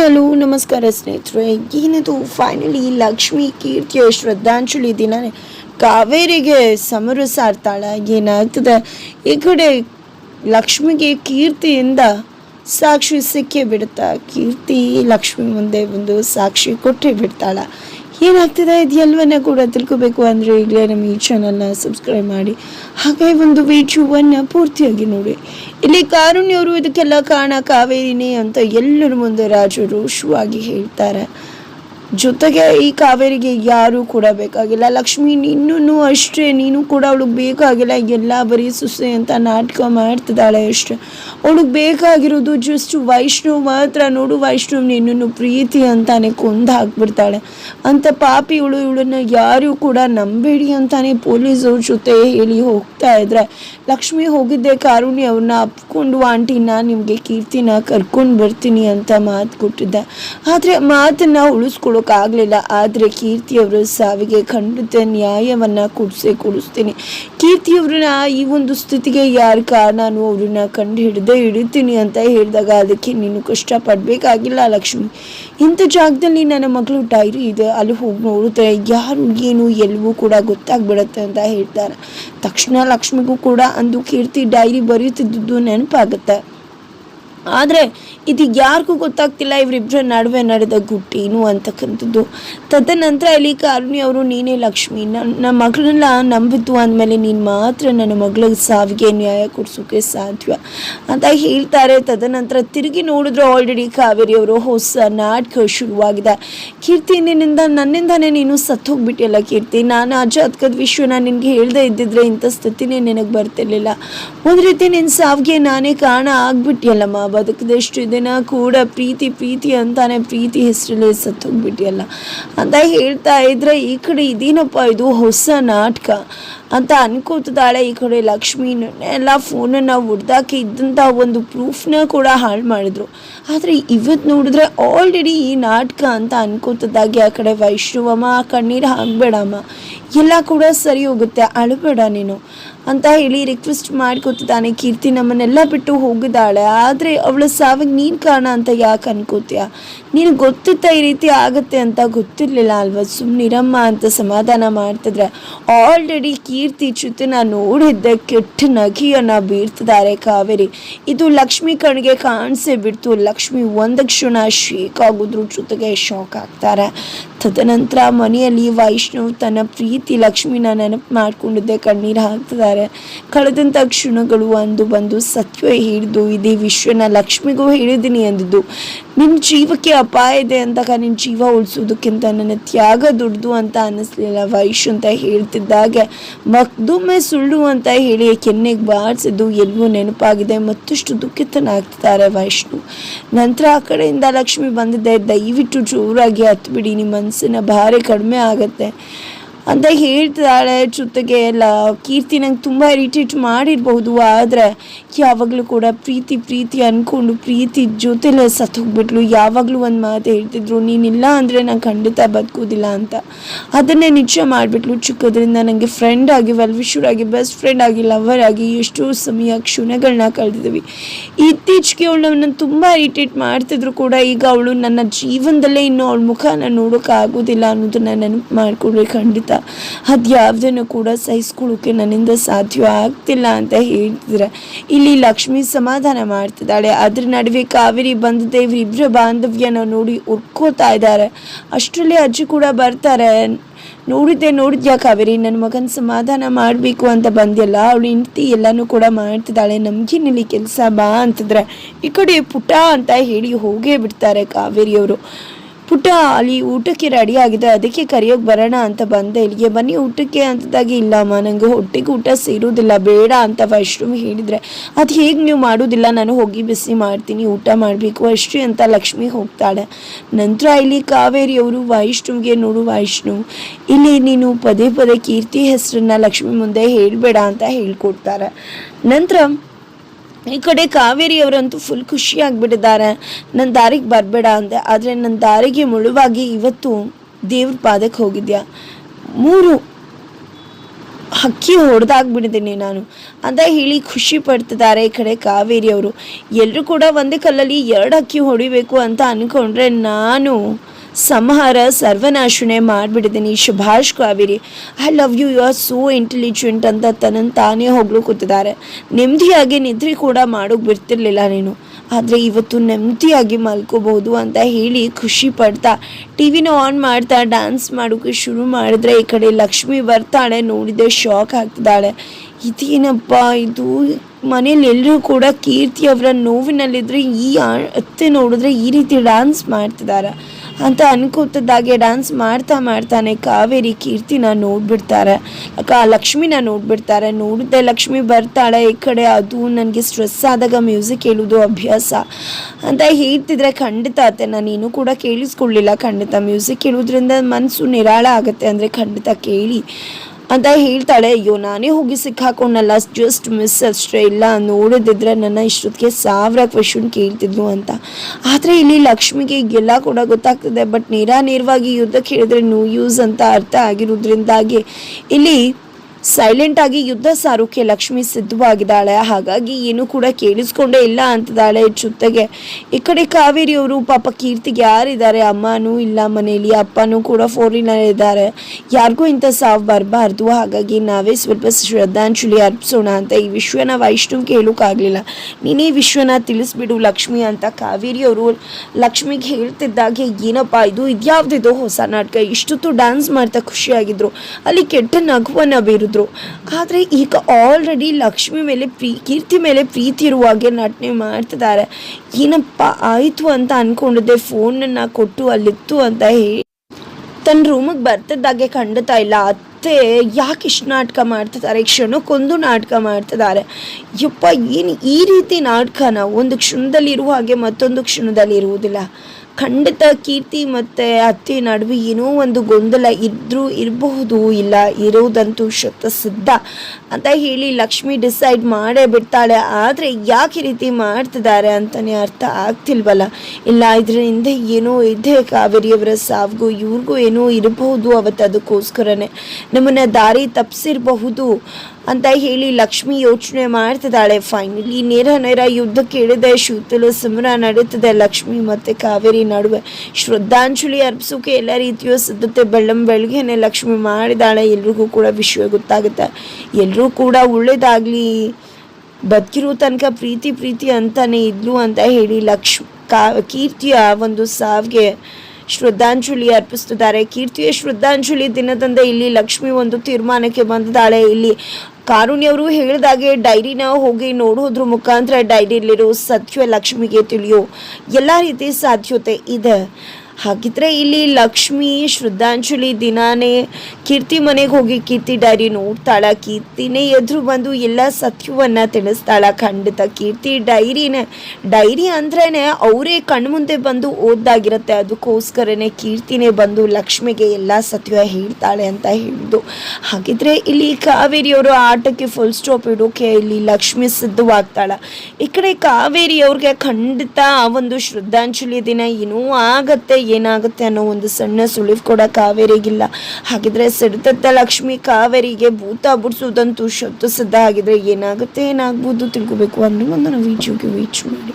Hello, ನಮಸ್ಕಾರ ಸ್ನೇಹಿತರೆ. ಏನಿದು ಫೈನಲಿ ಲಕ್ಷ್ಮಿ ಕೀರ್ತಿಯ ಶ್ರದ್ಧಾಂಜಲಿ ದಿನ ಕಾವೇರಿಗೆ ಸಮರ ಸಾರ್ತಾಳ, ಏನಾಗ್ತದೆ? ಈ ಕಡೆ ಲಕ್ಷ್ಮಿಗೆ ಕೀರ್ತಿಯಿಂದ ಸಾಕ್ಷಿ ಸಿಕ್ಕೇ ಬಿಡುತ್ತಾ? ಕೀರ್ತಿ ಲಕ್ಷ್ಮಿ ಮುಂದೆ ಒಂದು ಸಾಕ್ಷಿ ಕೊಟ್ಟೇ ಬಿಡ್ತಾಳ. ಏನಾಗ್ತದೆ? ಇದು ಎಲ್ಲವನ್ನ ಕೂಡ ತಿಳ್ಕೊಬೇಕು ಅಂದರೆ ಈಗಲೇ ನಮ್ಮ ಈ ಚಾನಲ್ನ ಸಬ್ಸ್ಕ್ರೈಬ್ ಮಾಡಿ. ಹಾಗೆ ಒಂದು ವಿಡಿಯೋವನ್ನು ಪೂರ್ತಿಯಾಗಿ ನೋಡಿ. ಇಲ್ಲಿ ಕಾರುಣ್ಯವರು ಇದಕ್ಕೆಲ್ಲ ಕಾರಣ ಕಾವೇರಿನೇ ಅಂತ ಎಲ್ಲರ ಮುಂದೆ ರಾಜರು ರೋಷವಾಗಿ ಹೇಳ್ತಾರೆ. ಜೊತೆಗೆ ಈ ಕಾವೇರಿಗೆ ಯಾರೂ ಕೂಡ ಬೇಕಾಗಿಲ್ಲ. ಲಕ್ಷ್ಮಿ ನಿನ್ನೂ ಅಷ್ಟೇ, ನೀನು ಕೂಡ ಅವಳಿಗೆ ಬೇಕಾಗಿಲ್ಲ. ಎಲ್ಲ ಬರೀ ಸುಸೆ ಅಂತ ನಾಟಕ ಮಾಡ್ತಿದ್ದಾಳೆ ಅಷ್ಟೆ. ಅವಳಿಗೆ ಬೇಕಾಗಿರೋದು ಜಸ್ಟ್ ವೈಷ್ಣವ್ ಮಾತ್ರ. ನೋಡು ವೈಷ್ಣವ್ ನಿನ್ನನ್ನು ಪ್ರೀತಿ ಅಂತಾನೆ ಕೊಂದು ಹಾಕ್ಬಿಡ್ತಾಳೆ. ಅಂತ ಪಾಪಿ ಇವಳು, ಇವಳನ್ನ ಯಾರು ಕೂಡ ನಂಬೇಡಿ ಅಂತಾನೆ ಪೊಲೀಸವ್ರ ಜೊತೆ ಹೇಳಿ ಹೋಗ್ತಾ ಇದ್ರೆ. ಲಕ್ಷ್ಮಿ ಹೋಗಿದ್ದೆ ಕಾರುಣ್ಯ ಅವ್ರನ್ನ ಅಪ್ಕೊಂಡು, ಆಂಟಿನ ನಿಮಗೆ ಕೀರ್ತಿನ ಕರ್ಕೊಂಡು ಬರ್ತೀನಿ ಅಂತ ಮಾತು ಕೊಟ್ಟಿದ್ದೆ. ಆದರೆ ಮಾತನ್ನ ಉಳಿಸ್ಕೊಳಕ್ಕಾಗಲಿಲ್ಲ ಆದರೆ ಕೀರ್ತಿಯವರು ಸಾವಿಗೆ ಖಂಡಿತ ನ್ಯಾಯವನ್ನ ಕೊಡಿಸೇ ಕೊಡಿಸ್ತೀನಿ. ಕೀರ್ತಿಯವ್ರನ್ನ ಈ ಒಂದು ಸ್ಥಿತಿಗೆ ಯಾರು ಕಾರಣನೂ ಅವ್ರನ್ನ ಕಂಡು ಹಿಡ್ದೇ ಹಿಡಿತೀನಿ ಅಂತ ಹೇಳಿದಾಗ ಅದಕ್ಕೆ ನೀನು ಕಷ್ಟಪಡಬೇಕಾಗಿಲ್ಲ ಲಕ್ಷ್ಮಿ. ಇಂಥ ಜಾಗದಲ್ಲಿ ನನ್ನ ಮಗಳು ಡೈರಿ ಇದೆ. ಅಲ್ಲಿ ಹೋಗಿ ನೋಡುತ್ತೆ ಯಾರು ಏನು ಎಲ್ಲವೂ ಕೂಡ ಗೊತ್ತಾಗ್ಬಿಡತ್ತೆ ಅಂತ ಹೇಳ್ತಾರೆ. ತಕ್ಷಣ ಲಕ್ಷ್ಮಿಗೂ ಕೂಡ ಅಂದು ಕೀರ್ತಿ ಡೈರಿ ಬರೆಯುತ್ತಿದ್ದುದು ನೆನಪಾಗುತ್ತೆ. ಆದರೆ ಇದು ಯಾರಿಗೂ ಗೊತ್ತಾಗ್ತಿಲ್ಲ ಇವರಿಬ್ಬರ ನಡುವೆ ನಡೆದ ಗುಟ್ಟೇನು ಅಂತಕ್ಕಂಥದ್ದು. ತದನಂತರ ಇಲ್ಲಿ ಕಾರುಣಿ ಅವರು, ನೀನೇ ಲಕ್ಷ್ಮಿ ನನ್ನ ಮಗಳನ್ನ ನಂಬಿದ್ದು ಅಂದಮೇಲೆ ನೀನು ಮಾತ್ರ ನನ್ನ ಮಗಳ ಸಾವಿಗೆ ನ್ಯಾಯ ಕೊಡಿಸೋಕೆ ಸಾಧ್ಯ ಅಂತ ಹೇಳ್ತಾರೆ. ತದನಂತರ ತಿರುಗಿ ನೋಡಿದ್ರು ಆಲ್ರೆಡಿ ಕಾವೇರಿ ಅವರು ಹೊಸ ನಾಟಕ ಶುರುವಾಗಿದೆ. ಕೀರ್ತಿ ನಿನ್ನಿಂದ ನನ್ನಿಂದನೇ ನೀನು ಸತ್ತೋಗ್ಬಿಟ್ಟಿಲ್ಲ ಕೀರ್ತಿ. ನಾನು ಅಜಾತ್ಕದ ವಿಷಯನ ನಿನಗೆ ಹೇಳ್ದೆ ಇದ್ದಿದ್ರೆ ಇಂಥ ಸ್ಥಿತಿನೇ ನಿನಗೆ ಬರ್ತಿರ್ಲಿಲ್ಲ. ಒಂದು ರೀತಿ ನಿನ್ನ ಸಾವಿಗೆ ನಾನೇ ಕಾರಣ ಆಗ್ಬಿಟ್ಟಿಯಲ್ಲಮ್ಮ. ಬದುಕದಷ್ಟು ದಿನ ಕೂಡ ಪ್ರೀತಿ ಪ್ರೀತಿ ಅಂತಾನೆ ಪ್ರೀತಿ ಹೆಸರಲ್ಲಿ ಸತ್ತೋಗ್ಬಿಟ್ಟಿಯಲ್ಲ ಅಂತ ಹೇಳ್ತಾ ಇದ್ರೆ ಈ ಕಡೆ ಇದೇನಪ್ಪ ಇದು ಹೊಸ ನಾಟಕ? ಅಂತ ಅನ್ಕೋತಿದ್ದಾಳೆ. ಈ ಕಡೆ ಲಕ್ಷ್ಮಿ ಎಲ್ಲ ಫೋನನ್ನು ಹೊಡ್ದಾಕಿ ಇದ್ದಂಥ ಒಂದು ಪ್ರೂಫ್ನ ಕೂಡ ಹಾಳು ಮಾಡಿದ್ರು. ಆದರೆ ಇವತ್ತು ನೋಡಿದ್ರೆ ಆಲ್ರೆಡಿ ಈ ನಾಟಕ ಅಂತ ಅನ್ಕೋತಿದ್ದಾಗೆ ಆ ಕಡೆ ವೈಷ್ಣವಮ್ಮ ಕಣ್ಣೀರು ಹಾಕ್ಬೇಡಮ್ಮ. ಎಲ್ಲ ಕೂಡ ಸರಿ ಹೋಗುತ್ತೆ, ಅಳಬೇಡ ನೀನು ಅಂತ ಹೇಳಿ ರಿಕ್ವೆಸ್ಟ್ ಮಾಡ್ಕೊತಿದ್ದಾನೆ. ಕೀರ್ತಿ ನಮ್ಮನ್ನೆಲ್ಲ ಬಿಟ್ಟು ಹೋಗಿದ್ದಾಳೆ. ಆದರೆ ಅವಳ ಸಾವಿಗೆ ನೀನು ಕಾರಣ ಅಂತ ಯಾಕೆ ಅನ್ಕೋತೀಯ? ನೀನು ಗೊತ್ತಿತ್ತ ಈ ರೀತಿ ಆಗುತ್ತೆ ಅಂತ ಗೊತ್ತಿರಲಿಲ್ಲ ಅಲ್ವಾ? ಸುಮ್ಮನಿರಮ್ಮ ಅಂತ ಸಮಾಧಾನ ಮಾಡ್ತಿದ್ರೆ. ಆಲ್ರೆಡಿ ಕೀರ್ತಿ ಜೊತೆ ಚ್ಯುತನ ನೋಡಿದ್ದೆ ಕೆಟ್ಟ ನಗಿಯನ್ನು ಬೀರ್ತಿದ್ದಾರೆ ಕಾವೇರಿ. ಇದು ಲಕ್ಷ್ಮಿ ಕಣ್ಗೆ ಕಾಣಿಸೇ ಬಿಡ್ತು. ಲಕ್ಷ್ಮಿ ಒಂದು ಕ್ಷಣ ಶೇಕ್ ಆಗುದ್ರು ಜೊತೆಗೆ ಶಾಕ್ ಆಗ್ತಾರೆ. ತದನಂತರ ಮನೆಯಲ್ಲಿ ವೈಷ್ಣು ತನ್ನ ಪ್ರೀತಿ ಲಕ್ಷ್ಮಿನ ನೆನಪು ಮಾಡಿಕೊಂಡಿದ್ದೆ, ಕಣ್ಣೀರು ಹಾಕ್ತಿದ್ದಾರೆ. ಕಳೆದಂಥ ಕ್ಷಣಗಳು ಅಂದು ಬಂದು ಸತ್ಯ ಹಿಡಿದು, ಇದೇ ವಿಶ್ವನ ಲಕ್ಷ್ಮಿಗೂ ಹೇಳಿದ್ದೀನಿ ಅಂದಿದ್ದು ನಿನ್ನ ಜೀವಕ್ಕೆ ಅಪಾಯ ಇದೆ ಅಂದಾಗ ನಿನ್ನ ಜೀವ ಉಳಿಸೋದಕ್ಕಿಂತ ನನ್ನ ತ್ಯಾಗ ದುಡ್ದು ಅಂತ ಅನ್ನಿಸ್ಲಿಲ್ಲ. ವೈಷ್ಣು ಅಂತ ಹೇಳ್ತಿದ್ದಾಗೆ ಮಗ್ದೊಮ್ಮೆ ಸುಳ್ಳು ಅಂತ ಹೇಳಿ ಕೆನ್ನೆಗೆ ಬಾರಿಸಿದ್ದು ಎಲ್ಲವೂ ನೆನಪಾಗಿದೆ. ಮತ್ತಷ್ಟು ದುಃಖಿತನಾಗ್ತಿದ್ದಾರೆ ವೈಷ್ಣು. ನಂತರ ಆ ಕಡೆಯಿಂದ ಲಕ್ಷ್ಮಿ ಬಂದಿದ್ದೆ, ದಯವಿಟ್ಟು ಜೋರಾಗಿ ಹತ್ಬಿಡಿ, ನಿಮ್ಮ ಮನಸ್ಸಿನ ಭಾರಿ ಕಡಿಮೆ ಆಗುತ್ತೆ. ಅಂತ ಹೇಳ್ತಿದ್ದಾಳೆ ಜೊತೆಗೆ ಎಲ್ಲ. ಕೀರ್ತಿ ನಂಗೆ ತುಂಬ ಇರಿಟೇಟ್ ಮಾಡಿರ್ಬಹುದು ಆದರೆ ಯಾವಾಗಲೂ ಕೂಡ ಪ್ರೀತಿ ಪ್ರೀತಿ ಅಂದ್ಕೊಂಡು ಪ್ರೀತಿ ಜೊತೆಲೆ ಸತ್ತೋಗ್ಬಿಟ್ಲು. ಯಾವಾಗಲೂ ಒಂದು ಮಾತು ಹೇಳ್ತಿದ್ರು, ನೀನಿಲ್ಲ ಅಂದರೆ ನಾನು ಖಂಡಿತ ಬದುಕೋದಿಲ್ಲ ಅಂತ. ಅದನ್ನೇ ನಿಜ ಮಾಡಿಬಿಟ್ಲು. ಚಿಕ್ಕದ್ರಿಂದ ನನಗೆ ಫ್ರೆಂಡ್ ಆಗಿ ವೆಲ್ ವಿಶೂರ್ ಆಗಿ ಬೆಸ್ಟ್ ಫ್ರೆಂಡ್ ಆಗಿ ಲವರ್ ಆಗಿ ಎಷ್ಟೋ ಸಮಯ ಕ್ಷಣಗಳನ್ನ ಕಳೆದಿದ್ವಿ. ಇತ್ತೀಚೆಗೆ ಅವಳು ನನ್ನನ್ನು ತುಂಬ ಇರಿಟೇಟ್ ಮಾಡ್ತಿದ್ರು ಕೂಡ. ಈಗ ಅವಳು ನನ್ನ ಜೀವನದಲ್ಲೇ ಇನ್ನೂ ಅವಳ ಮುಖನ ನೋಡೋಕ್ಕಾಗೋದಿಲ್ಲ ಅನ್ನೋದನ್ನ ನೆನಪು ಮಾಡಿಕೊಂಡ್ರೆ ಖಂಡಿತ. ಅದು ಯಾವುದನ್ನು ಕೂಡ ಸಹಿಸ್ಕೊಳ್ಳೋಕೆ ನನ್ನಿಂದ ಸಾಧ್ಯ ಆಗ್ತಿಲ್ಲ ಅಂತ ಹೇಳ್ತಿದ್ರೆ. ಇಲ್ಲಿ ಲಕ್ಷ್ಮಿ ಸಮಾಧಾನ ಮಾಡ್ತಿದ್ದಾಳೆ. ಅದ್ರ ನಡುವೆ ಕಾವೇರಿ ಬಂದಿದ್ದೆ ಇವರಿಬ್ಬರ ಬಾಂಧವ್ಯನ ನೋಡಿ ಉರ್ಕೋತಾ ಇದ್ದಾರೆ. ಅಷ್ಟರಲ್ಲಿ ಅಜ್ಜಿ ಕೂಡ ಬರ್ತಾರೆ. ನೋಡಿದ್ದೆ, ನೋಡಿದ್ಯಾ ಕಾವೇರಿ? ನನ್ನ ಮಗನ ಸಮಾಧಾನ ಮಾಡಬೇಕು ಅಂತ ಬಂದ್ಯಲ್ಲ, ಅವಳು ಹೆಂಡತಿ ಎಲ್ಲನೂ ಕೂಡ ಮಾಡ್ತಿದ್ದಾಳೆ. ನಮಗೇನಿಲ್ಲಿ ಕೆಲಸ ಬಾ ಅಂತಿದ್ರೆ, ಈ ಕಡೆ ಪುಟ ಅಂತ ಹೇಳಿ ಹೋಗೇ ಬಿಡ್ತಾರೆ ಕಾವೇರಿಯವರು. ಪುಟ್ಟ ಅಲ್ಲಿ ಊಟಕ್ಕೆ ರೆಡಿ ಆಗಿದೆ ಅದಕ್ಕೆ ಕರಿಯೋಕೆ ಬರೋಣ ಅಂತ ಬಂದೆ ಇಲ್ಲಿಗೆ. ಬನ್ನಿ, ಊಟಕ್ಕೆ ಅಂತದಾಗಿ ಇಲ್ಲಮ್ಮ ನನಗೆ ಹೊಟ್ಟೆಗೆ ಊಟ ಸೇರೋದಿಲ್ಲ, ಬೇಡ ಅಂತ ವೈಷ್ಣವಿ ಹೇಳಿದರೆ. ಅದು ಹೇಗೆ ನೀವು ಮಾಡೋದಿಲ್ಲ, ನಾನು ಹೋಗಿ ಬಿಸಿ ಮಾಡ್ತೀನಿ, ಊಟ ಮಾಡಬೇಕು, ಅಷ್ಟು ಅಂತ ಲಕ್ಷ್ಮಿ ಹೋಗ್ತಾಳೆ. ನಂತರ ಇಲ್ಲಿ ಕಾವೇರಿಯವರು ವೈಷ್ಣವಿಗೆ ನೋಡು ವೈಷ್ಣು, ಇಲ್ಲಿ ನೀನು ಪದೇ ಪದೇ ಕೀರ್ತಿ ಹೆಸರನ್ನ ಲಕ್ಷ್ಮಿ ಮುಂದೆ ಹೇಳಬೇಡ ಅಂತ ಹೇಳ್ಕೊಡ್ತಾರೆ. ನಂತರ ಈ ಕಡೆ ಕಾವೇರಿ ಅವರಂತೂ ಫುಲ್ ಖುಷಿ ಆಗ್ಬಿಟ್ಟಿದ್ದಾರೆ. ನನ್ನ ದಾರಿಗೆ ಬರಬೇಡ ಅಂದೆ. ಆದರೆ ನನ್ನ ದಾರಿಗೆ ಮುಳುವಾಗಿ ಇವತ್ತು ದೇವ್ರ ಪಾದಕ್ಕೆ ಹೋಗಿದ್ಯಾ? ಮೂರು ಹಕ್ಕಿ ಹೊಡೆದಾಗ್ಬಿಟ್ಟಿದ್ದೀನಿ ನಾನು. ಅಂತ ಹೇಳಿ ಖುಷಿ ಪಡ್ತಿದ್ದಾರೆ ಈ ಕಡೆ ಕಾವೇರಿಯವರು ಎಲ್ಲರೂ ಕೂಡ ಒಂದೇ ಕಲ್ಲಲ್ಲಿ ಎರಡು ಹಕ್ಕಿ ಹೊಡಿಬೇಕು ಅಂತ ಅಂದ್ಕೊಂಡ್ರೆ ನಾನು ಸಂಹಾರ ಸರ್ವನಾಶನೆ ಮಾಡಿಬಿಟ್ಟಿದ್ದೀನಿ. Subhash Kaveri I love you you are so intelligent ಅಂತ ತನ್ನ ತಾನೇ ಹೋಗ್ಲು ಕೂತಿದ್ದಾರೆ. ನೆಮ್ಮದಿಯಾಗಿ ನಿದ್ರೆ ಕೂಡ ಮಾಡೋಕೆ ಬಿಡ್ತಿರ್ಲಿಲ್ಲ ನೀನು. ಆದರೆ ಇವತ್ತು ನೆಮ್ಮದಿಯಾಗಿ ಮಲ್ಕೋಬಹುದು ಅಂತ ಹೇಳಿ ಖುಷಿ ಪಡ್ತಾ ಟಿ ವಿನ ಆನ್ ಮಾಡ್ತಾ ಡ್ಯಾನ್ಸ್ ಮಾಡೋಕ್ಕೆ ಶುರು ಮಾಡಿದ್ರೆ ಈ ಕಡೆ ಲಕ್ಷ್ಮಿ ಬರ್ತಾಳೆ ನೋಡಿದೆ ಶಾಕ್ ಆಗ್ತಿದ್ದಾಳೆ. ಇದೇನಪ್ಪ ಇದು? ಮನೇಲಿ ಎಲ್ಲರೂ ಕೂಡ ಕೀರ್ತಿ ಅವರ ನೋವಿನಲ್ಲಿದ್ದರೆ ಈ ಅತ್ತೆ ನೋಡಿದ್ರೆ ಈ ರೀತಿ ಡ್ಯಾನ್ಸ್ ಮಾಡ್ತಿದ್ದಾರೆ. ಅಂತ ಅನ್ಕೋತದ್ದಾಗೆ ಡ್ಯಾನ್ಸ್ ಮಾಡ್ತಾ ಮಾಡ್ತಾನೆ ಕಾವೇರಿ ಕೀರ್ತಿನ ನೋಡ್ಬಿಡ್ತಾರೆ. ಲಕ್ಷ್ಮಿನ ನೋಡ್ಬಿಡ್ತಾರೆ. ನೋಡಿದ್ದೆ ಲಕ್ಷ್ಮಿ ಬರ್ತಾಳೆ ಈ ಕಡೆ, ಅದು ನನಗೆ ಸ್ಟ್ರೆಸ್ ಆದಾಗ ಮ್ಯೂಸಿಕ್ ಕೇಳೋದು ಅಭ್ಯಾಸ. ಅಂತ ಹೇಳ್ತಿದ್ರೆ ಖಂಡಿತ ಅತ್ತೆ ನಾನು ಕೂಡ ಕೇಳಿಸ್ಕೊಳ್ಳಿಲ್ಲ ಖಂಡಿತ. ಮ್ಯೂಸಿಕ್ ಕೇಳೋದ್ರಿಂದ ಮನಸ್ಸು ನಿರಾಳ ಆಗುತ್ತೆ ಅಂದರೆ ಖಂಡಿತ ಕೇಳಿ. ಅಂತ ಹೇಳ್ತಾಳೆ, ಅಯ್ಯೋ, ನಾನೇ ಹೋಗಿ ಸಿಕ್ಕಾಕೊಂಡಲ್ಲ ಜಸ್ಟ್ ಮಿಸ್ ಅಷ್ಟೇ. ಇಲ್ಲ, ನೋಡಿದಿದ್ರೆ ನನ್ನ ಇಷ್ಟೊತ್ತಿಗೆ ಸಾವಿರ ಕ್ವೆಶನ್ ಕೇಳ್ತಿದ್ಲು ಅಂತ. ಆದರೆ ಇಲ್ಲಿ ಲಕ್ಷ್ಮಿಗೆ ಎಲ್ಲ ಕೂಡ ಗೊತ್ತಾಗ್ತದೆ. ಬಟ್ ನೇರ ನೇರವಾಗಿ ಯುದ್ಧಕ್ಕೆ ಹೇಳಿದ್ರೆ ನೋ ಯೂಸ್ ಅಂತ ಅರ್ಥ ಆಗಿರೋದ್ರಿಂದಾಗಿ ಇಲ್ಲಿ ಸೈಲೆಂಟ್ ಆಗಿ ಯುದ್ಧ ಸಾರೋಕೆ ಲಕ್ಷ್ಮಿ ಸಿದ್ಧವಾಗಿದ್ದಾಳೆ. ಹಾಗಾಗಿ ಏನು ಕೂಡ ಕೇಳಿಸ್ಕೊಂಡೇ ಇಲ್ಲ ಅಂತಿದ್ದಾಳೆ ಜೊತೆಗೆ. ಈ ಕಡೆ ಕಾವೇರಿ ಅವರು ಪಾಪ ಕೀರ್ತಿಗೆ ಯಾರಿದ್ದಾರೆ? ಅಮ್ಮನೂ ಇಲ್ಲ ಮನೆಯಲ್ಲಿ ಅಪ್ಪನೂ ಕೂಡ ಫೋರಿನಲ್ಲಿ ಇದ್ದಾರೆ. ಯಾರಿಗೂ ಇಂಥ ಸಾವು ಬರಬಾರ್ದು. ಹಾಗಾಗಿ ನಾವೇ ಸ್ವಲ್ಪ ಶ್ರದ್ಧಾಂಜಲಿ ಅರ್ಪಿಸೋಣ ಅಂತ ಈ ವಿಶ್ವನ ವೈಷ್ಣವ್ಗೆ ಹೇಳೋಕ್ಕಾಗಲಿಲ್ಲ ನೀನೇ ವಿಶ್ವನ ತಿಳಿಸ್ಬಿಡು ಲಕ್ಷ್ಮಿ ಅಂತ ಕಾವೇರಿ ಅವರು ಲಕ್ಷ್ಮಿಗೆ ಹೇಳ್ತಿದ್ದಾಗೆ, ಏನಪ್ಪ ಇದು? ಇದ್ಯಾವ್ದಿದು ಹೊಸ ನಾಟಕ. ಇಷ್ಟೊತ್ತು ಡ್ಯಾನ್ಸ್ ಮಾಡ್ತಾ ಖುಷಿಯಾಗಿದ್ರು. ಅಲ್ಲಿ ಕೆಟ್ಟ ನಗುವನ್ನ ಬೀರಿದ್ರು ಆದರೆ ಈಗ ಆಲ್ರೆಡಿ ಲಕ್ಷ್ಮಿ ಮೇಲೆ ಪ್ರೀ, ಕೀರ್ತಿ ಮೇಲೆ ಪ್ರೀತಿ ಇರುವಾಗೆ ನಟನೆ ಮಾಡ್ತಿದ್ದಾರೆ. ಏನಪ್ಪ, ಆಯಿತು ಅಂತ ಅಂದ್ಕೊಂಡಿದ್ದೆ ಫೋನನ್ನು ಕೊಟ್ಟು ಅಲ್ಲಿತ್ತು ಅಂತ ಹೇಳಿ ತನ್ನ ರೂಮಿಗೆ ಬರ್ತಿದ್ದಾಗೆ ಖಂಡಿತ ಇಲ್ಲ. ಅತ್ತೆ, ಯಾಕೆ ಇಷ್ಟು ನಾಟಕ ಮಾಡ್ತಿದ್ದಾರೆ? ಕ್ಷಣಕ್ಕೊಂದು ನಾಟಕ ಮಾಡ್ತಿದ್ದಾರೆ. ಯಪ್ಪ, ಏನು ಈ ರೀತಿ ನಾಟಕನ? ಒಂದು ಕ್ಷಣದಲ್ಲಿ ಇರುವ ಹಾಗೆ ಮತ್ತೊಂದು ಕ್ಷಣದಲ್ಲಿ ಇರುವುದಿಲ್ಲ ಖಂಡಿತ ಕೀರ್ತಿ ಮತ್ತು ಅತ್ತೆ ನಡುವೆ ಏನೋ ಒಂದು ಗೊಂದಲ ಇದ್ರೂ ಇರಬಹುದು, ಇಲ್ಲ ಇರೋದಂತೂ ಶತ ಸಿದ್ಧ ಅಂತ ಹೇಳಿ ಲಕ್ಷ್ಮಿ ಡಿಸೈಡ್ ಮಾಡೇ ಬಿಡ್ತಾಳೆ. ಆದರೆ ಯಾಕೆ ರೀತಿ ಮಾಡ್ತಿದ್ದಾರೆ ಅಂತಲೇ ಅರ್ಥ ಆಗ್ತಿಲ್ವಲ್ಲ? ಇಲ್ಲ, ಇದರಿಂದ ಏನೋ ಇದೆ ಕಾವೇರಿಯವರ ಸಾವಿಗೂ, ಇವ್ರಿಗೂ ಏನೋ ಇರಬಹುದು ಅವತ್ತು ಅದಕ್ಕೋಸ್ಕರನೇ. ನಮ್ಮನ್ನು ದಾರಿ ತಪ್ಪಿಸಿರಬಹುದು ಅಂತ ಹೇಳಿ ಲಕ್ಷ್ಮಿ ಯೋಚನೆ ಮಾಡ್ತಿದ್ದಾಳೆ. ಫೈನಲಿ ನೇರ ನೇರ ಯುದ್ಧಕ್ಕೆ ಇಳಿದೆ. ಶೂತಲು ಸಮರ ನಡೀತದೆ. ಲಕ್ಷ್ಮಿ ಮತ್ತು ಕಾವೇರಿ ನಡುವೆ. ಶ್ರದ್ಧಾಂಜಲಿ ಅರ್ಪಿಸೋಕೆ ಎಲ್ಲ ರೀತಿಯ ಸಿದ್ಧತೆ. ಬೆಳ್ಳಂ ಬೆಳಗ್ಗೆನೆ ಲಕ್ಷ್ಮಿ ಮಾಡಿದಾಳೆ. ಎಲ್ರಿಗೂ ಕೂಡ ವಿಷಯ ಗೊತ್ತಾಗುತ್ತೆ. ಎಲ್ಲರೂ ಕೂಡ ಒಳ್ಳೇದಾಗಲಿ. ಬದುಕಿರೋ ತನಕ ಪ್ರೀತಿ ಪ್ರೀತಿ ಅಂತಾನೆ ಇದ್ಲು ಅಂತ ಹೇಳಿ ಲಕ್ಷ್ ಕೀರ್ತಿಯ ಒಂದು ಸಾವಿಗೆ ಶ್ರದ್ಧಾಂಜಲಿ ಅರ್ಪಿಸ್ತಿದ್ದಾರೆ. ಕೀರ್ತಿಯ ಶ್ರದ್ಧಾಂಜಲಿ ದಿನದಂದೇ ಇಲ್ಲಿ ಲಕ್ಷ್ಮಿ ಒಂದು ತೀರ್ಮಾನಕ್ಕೆ ಬಂದಿದ್ದಾಳೆ. ಇಲ್ಲಿ ಕಾರುಣ್ಯವರು ಹೇಳಿದಾಗೆ ಡೈರಿನ ಹೋಗಿ ನೋಡೋದ್ರ ಮುಖಾಂತರ ಡೈರಿಯಲ್ಲಿರೋ ಸತ್ಯ ಲಕ್ಷ್ಮಿಗೆ ತಿಳಿಯೋ ಎಲ್ಲ ರೀತಿ ಸಾಧ್ಯತೆ ಇದೆ. ಹಾಗಿದ್ರೆ ಇಲ್ಲಿ ಲಕ್ಷ್ಮಿ, ಶ್ರದ್ಧಾಂಜಲಿ, ದಿನಾನೇ, ಕೀರ್ತಿ ಮನೆಗೆ ಹೋಗಿ ಕೀರ್ತಿ ಡೈರಿ ನೋಡ್ತಾಳ. ಕೀರ್ತಿನೇ ಎದುರು ಬಂದು ಎಲ್ಲ ಸತ್ಯವನ್ನ ತಿಳಿಸ್ತಾಳ. ಖಂಡಿತ ಕೀರ್ತಿ ಡೈರಿನೇ, ಡೈರಿ ಅಂದ್ರೇನೆ ಅವರೇ ಕಣ್ಮುಂದೆ ಬಂದು ಓದ್ದಾಗಿರುತ್ತೆ. ಅದಕ್ಕೋಸ್ಕರನೇ ಕೀರ್ತಿನೇ ಬಂದು ಲಕ್ಷ್ಮಿಗೆ ಎಲ್ಲ ಸತ್ಯ ಹೇಳ್ತಾಳೆ ಅಂತ ಹೇಳಿದ್ದು ಹಾಗಿದ್ರೆ ಇಲ್ಲಿ ಕಾವೇರಿಯವರು ಆಟಕ್ಕೆ ಫುಲ್ ಸ್ಟಾಪ್ ಇಡೋಕೆ ಇಲ್ಲಿ ಲಕ್ಷ್ಮಿ ಸಿದ್ಧವಾಗ್ತಾಳ. ಈ ಕಡೆ ಕಾವೇರಿ ಅವ್ರಿಗೆ ಖಂಡಿತ ಆ ಒಂದು ಶ್ರದ್ಧಾಂಜಲಿ ದಿನ ಏನೂ ಆಗತ್ತೆ. ಏನಾಗುತ್ತೆ ಅನ್ನೋ ಒಂದು ಸಣ್ಣ ಸುಳಿವು ಕೂಡ ಕಾವೇರಿಗಿಲ್ಲ. ಹಾಗಿದ್ರೆ ಸಿಡ್ತತ್ತ ಲಕ್ಷ್ಮಿ ಕಾವೇರಿಗೆ ಭೂತ ಬಿಡಿಸೋದಂತೂ ಶಬ್ದ ಸಿದ್ಧ ಆಗಿದ್ರೆ ಏನಾಗುತ್ತೆ? ಏನಾಗ್ಬೋದು ತಿಳ್ಕೊಬೇಕು ಅನ್ನೋ ಒಂದು ನಾವು ವೀಚ್ ಮಾಡಿ.